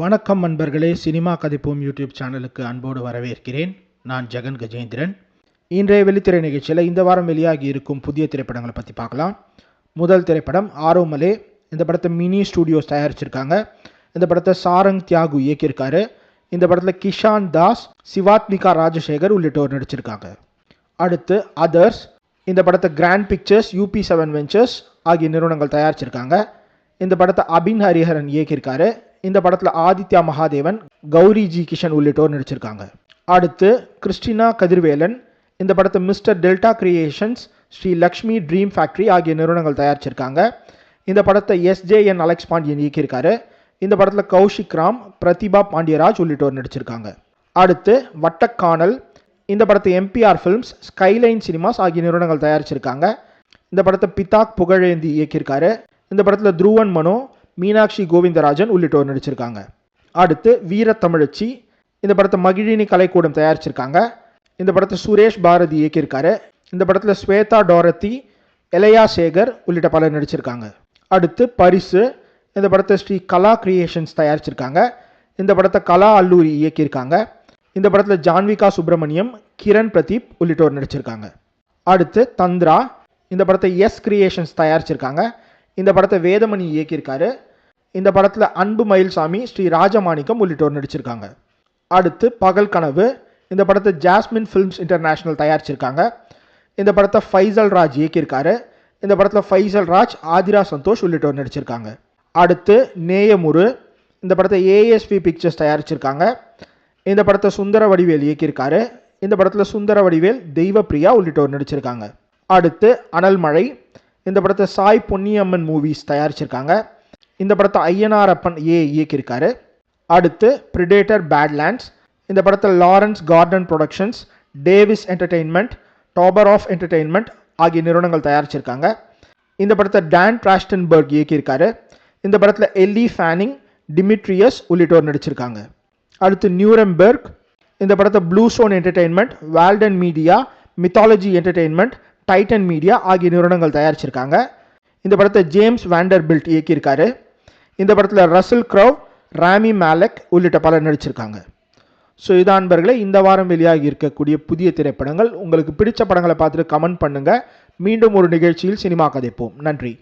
வணக்கம் நண்பர்களே cinema கதைப்போம் YouTube சேனலுக்கு அன்போடு வரவேற்கிறேன். நான் ஜெகன் கஜேந்திரன். இன்றைய வெளித்திரை நிகழ்ச்சியில் இந்த வாரம் வெளியாகி இருக்கும் புதிய திரைப்படங்களை பற்றி பார்க்கலாம். முதல் திரைப்படம் ஆரோமலே. இந்த படத்தை மினி ஸ்டூடியோஸ் தயாரிச்சிருக்காங்க. இந்த படத்தை சாரங் தியாகு இயக்கியிருக்காரு. இந்த படத்தில் கிஷான் தாஸ் சிவாத்மிகா ராஜசேகர் உள்ளிட்டோர் நடிச்சிருக்காங்க. அடுத்து அதர்ஸ். இந்த படத்தை Grand Pictures UB Seven Ventures ஆகிய நிறுவனங்கள் தயாரிச்சிருக்காங்க. இந்த படத்தை அபின் ஹரிஹரன் இயக்கியிருக்காரு. இந்த படத்தில் ஆதித்யா மகாதேவன் கௌரி ஜி கிஷன் உள்ளிட்டோர் நடிச்சிருக்காங்க. அடுத்து கிறிஸ்டினா கதிர்வேலன் இந்த படத்தை Mister Delta Creations Sri Lakshmi Dream Factory ஆகிய நிறுவனங்கள் தயாரிச்சிருக்காங்க. இந்த படத்தை எஸ்ஜேஎன் அலெக்ஸ் பாண்டியன் இயக்கியிருக்காரு. இந்த படத்தில் கௌஷிக் ராம் பிரதிபா பாண்டியராஜ் உள்ளிட்டோர் நடிச்சிருக்காங்க. அடுத்து வட்டக்கானல் இந்த படத்தை எம்பிஆர் ஃபிலிம்ஸ் ஸ்கைலைன் சினிமாஸ் ஆகிய நிறுவனங்கள் தயாரிச்சிருக்காங்க. இந்த படத்தை பிதாக் புகழேந்தி இயக்கியிருக்காரு. இந்த படத்தில் துருவன் மனோ மீனாட்சி கோவிந்தராஜன் உள்ளிட்டோர் நடிச்சிருக்காங்க. அடுத்து வீரத்தமிழச்சி இந்த படத்தை மகிழினி கலைக்கூடம் தயாரிச்சிருக்காங்க. இந்த படத்தை சுரேஷ் பாரதி இயக்கியிருக்காரு. இந்த படத்தில் ஸ்வேதா டோரத்தி இளையா சேகர் உள்ளிட்ட பலர் நடிச்சிருக்காங்க. அடுத்து பரிசு இந்த படத்தை ஸ்ரீ கலா கிரியேஷன்ஸ் தயாரிச்சிருக்காங்க. இந்த படத்தை கலா அல்லூரி இயக்கியிருக்காங்க. இந்த படத்தில் ஜான்விகா சுப்பிரமணியம் கிரண் பிரதீப் உள்ளிட்டோர் நடிச்சிருக்காங்க. அடுத்து தந்திரா இந்த படத்தை எஸ் கிரியேஷன்ஸ் தயாரிச்சிருக்காங்க. இந்த படத்தை வேதமணி இயக்கியிருக்காரு. இந்த படத்தில் அன்பு மயில்சாமி ஸ்ரீ ராஜமாணிக்கம் உள்ளிட்டோர் நடிச்சிருக்காங்க. அடுத்து பகல் கனவு இந்த படத்தை ஜாஸ்மின் ஃபிலிம்ஸ் இன்டர்நேஷ்னல் தயாரிச்சிருக்காங்க. இந்த படத்தை ஃபைசல் ராஜ் இயக்கியிருக்காரு. இந்த படத்தில் ஃபைசல் ராஜ் ஆதிரா சந்தோஷ் உள்ளிட்டோர் நடிச்சிருக்காங்க. அடுத்து நேயமுரு இந்த படத்தை ஏஎஸ்பி பிக்சர்ஸ் தயாரிச்சிருக்காங்க. இந்த படத்தை சுந்தர வடிவேல் இயக்கியிருக்காரு. இந்த படத்தில் சுந்தர வடிவேல் தெய்வப்பிரியா உள்ளிட்டோர் நடிச்சிருக்காங்க. அடுத்து அனல்மழை இந்த படத்தை சாய் பொன்னியம்மன் மூவிஸ் தயாரிச்சிருக்காங்க. இந்த படத்தை ஐயனாரப்பன் ஏ இயக்கியிருக்காரு. அடுத்து ப்ரிடேட்டர் பேட்லேண்ட்ஸ் இந்த படத்தில் Lawrence Gordon Productions Davis Entertainment Toberoff Entertainment ஆகிய நிறுவனங்கள் தயாரிச்சிருக்காங்க. இந்த படத்தை டேன் டிராஸ்டன்பர்க் இயக்கியிருக்காரு. இந்த படத்தில் எல்லி ஃபேனிங் டிமிட்ரியஸ் உள்ளிட்டோர் நடிச்சிருக்காங்க. அடுத்து நியூரம்பெர்க் இந்த படத்தை Blue Stone Entertainment Walden Media Mythology Entertainment Titan Media ஆகிய நிறுவனங்கள் தயாரிச்சிருக்காங்க. இந்த படத்தை ஜேம்ஸ் வேண்டர்பில்ட் இயக்கியிருக்காரு. இந்த படத்தில் ரசல் க்ரவ் ராமி மேலக் உள்ளிட்ட பலர் நடிச்சிருக்காங்க. ஸோ இதான் நண்பர்களே இந்த வாரம் வெளியாகி இருக்கக்கூடிய புதிய திரைப்படங்கள். உங்களுக்கு பிடித்த படங்களை பார்த்துட்டு கமெண்ட் பண்ணுங்கள் மீண்டும் ஒரு நிகழ்ச்சியில் சினிமா கதைப்போம். நன்றி.